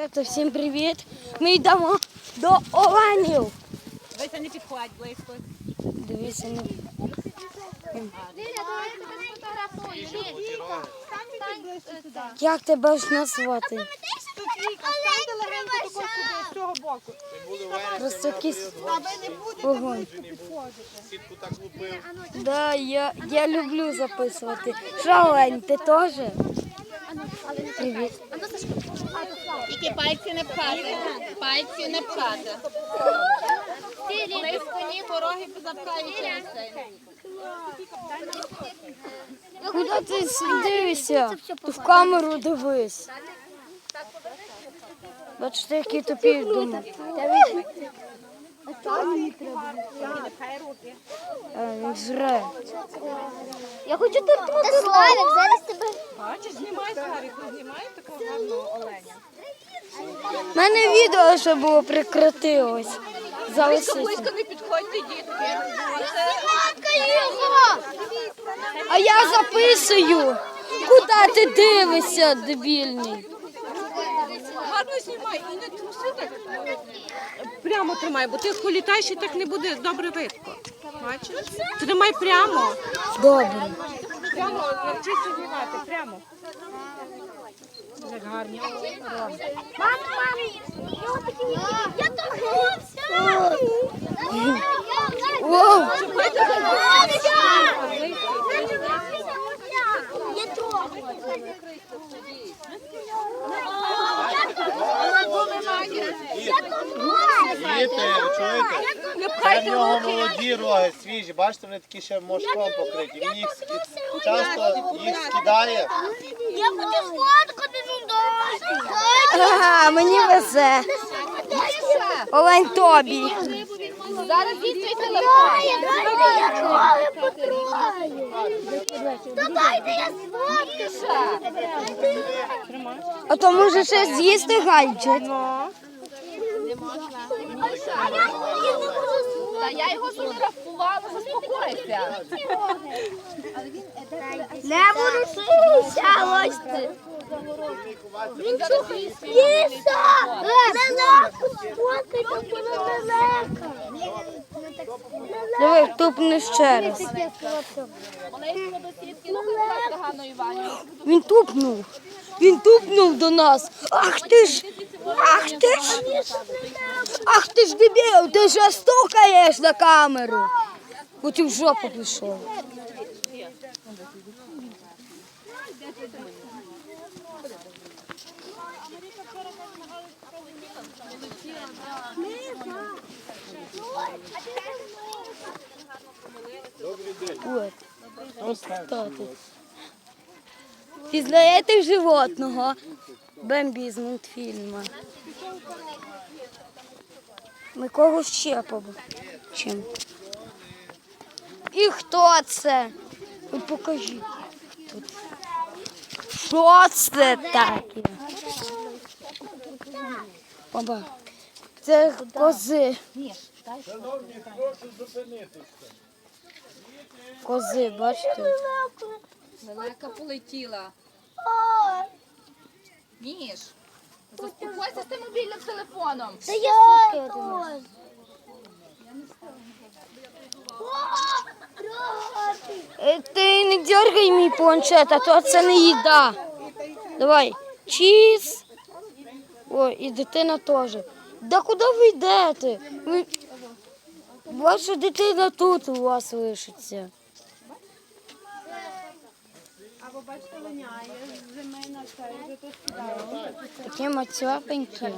Ребята, всім привіт! Ми йдемо до оленів. Дивися, не підходь близько. Дивіться, не... як тебе ж назвати? З цього боку. Просто якийсь А ви не будете вогонь. Сітку так лупив. Да, я, я люблю записувати. Що, Олень, ти теж? Привіт. Тільки пальці не пхати. Пальці не пхати. Близько ні, пороги позапкають через це. Куди ти дивишся? Ти в камеру дивись. Бачите, які тупі думають. Е, Він жре. Я хочу торкнути Славік, зараз тебе. Бачиш, знімай Славік, ну знімай такого гарного оленя. У мене відео ще було прикрутилось. За лисицю. Близько не підходьте, дітки. А я записую. Куди ти дивишся, дебільний? Гарно знімай і не труси так. Прямо тримай, бо ти політаєш і так не буде добре видко. Бачиш? Тримай прямо. Добре. Прямо навчися знімати, прямо. Як гарні. Мам, мам, я торкнувся. Воу. Я трогаю. Діти, чуєте? Це в нього молоді роги свіжі, бачите, вони такі ще мошком покриті. Він їх часто їх скидає. Я хочу сфоткати, ну дай. Ага, мені везе. Олень тобі. Зараз дійсно телефон. Дайте, я трохи потрогаю. Та дайте я сфоткаю. А то може ще з'їсти гальчик. Та я його фотографувала, заспокойся. Не ворушися, ось ти. Він чухає. Ліса! Тупни ще раз. Він тупнув. Він тупнув до нас. Ах ти ж! Ах ти ж! Ах ти ж дебіл, ти ж стукаєш на камеру. Ти в жопу пішов. От. Ось хто тут. Пізнаєте животного? Бембі з мультфільму. Ми кого ще побачимо? І хто це? Ви покажіть. Хто це? Що це таке? Баба. Це кози. Кози, бачите? Велика полетіла. Міш, заспокойся з тим мобільним телефоном. Та я. Е, Ти не дергай мій планшет, а то це не їда. Давай. Чіз. О, і дитина теж. Да куди ви йдете? Ваша дитина тут у вас лишиться. Бачите, линяє з зими на це, вже тут скидає. Такі мацьопенькі.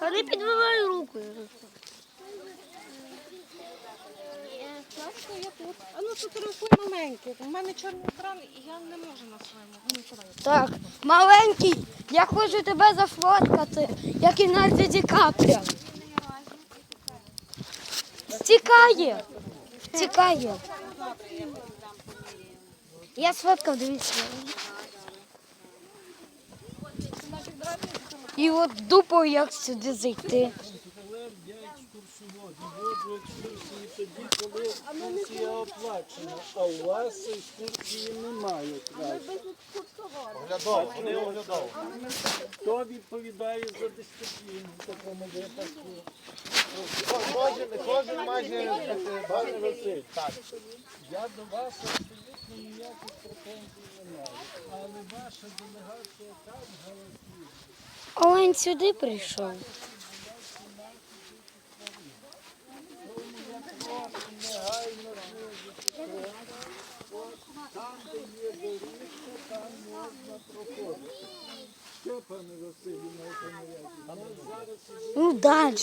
Та не підвивай руку. А ну фотографуй маленький. У мене чорний екран і я не можу на своєму. Ну. Так, маленький, я хочу тебе зафоткати, як і Надя Ді Капріо. Втікає. Втікає. Я сфоткав, дивіться. І от дупо як сюди зайти. Екскурсія оплачена, а у вас екскурсії немає. Оглядов, не оглядав. То хто відповідає за дисципліну в такому випадку? Кожен, кожен майже Василь, так. я до вас абсолютно ніяких претензій не маю. Але ваша делегація так голосує. він сюди прийшов. Негайно знизити. Там, де є доріжка, там можна проходити. Що, пане Василю, на економіаті? А ми зараз ідемо Ну, далі.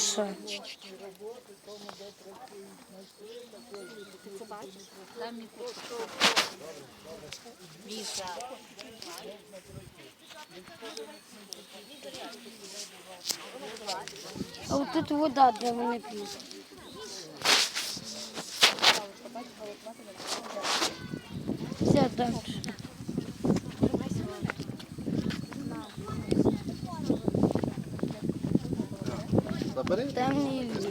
А от тут вода, де вони п'ють. Все далі. Темний ліс.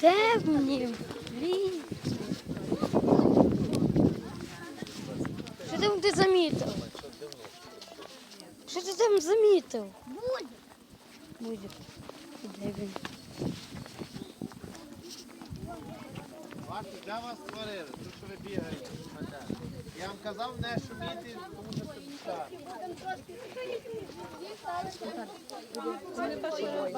Темний ліс. Що там ти замітив? Що ти там замітив? Буде. Де він? Бачите, для вас створили, то що ви бігаєте. Я вам казав не шуміти, тому що це так.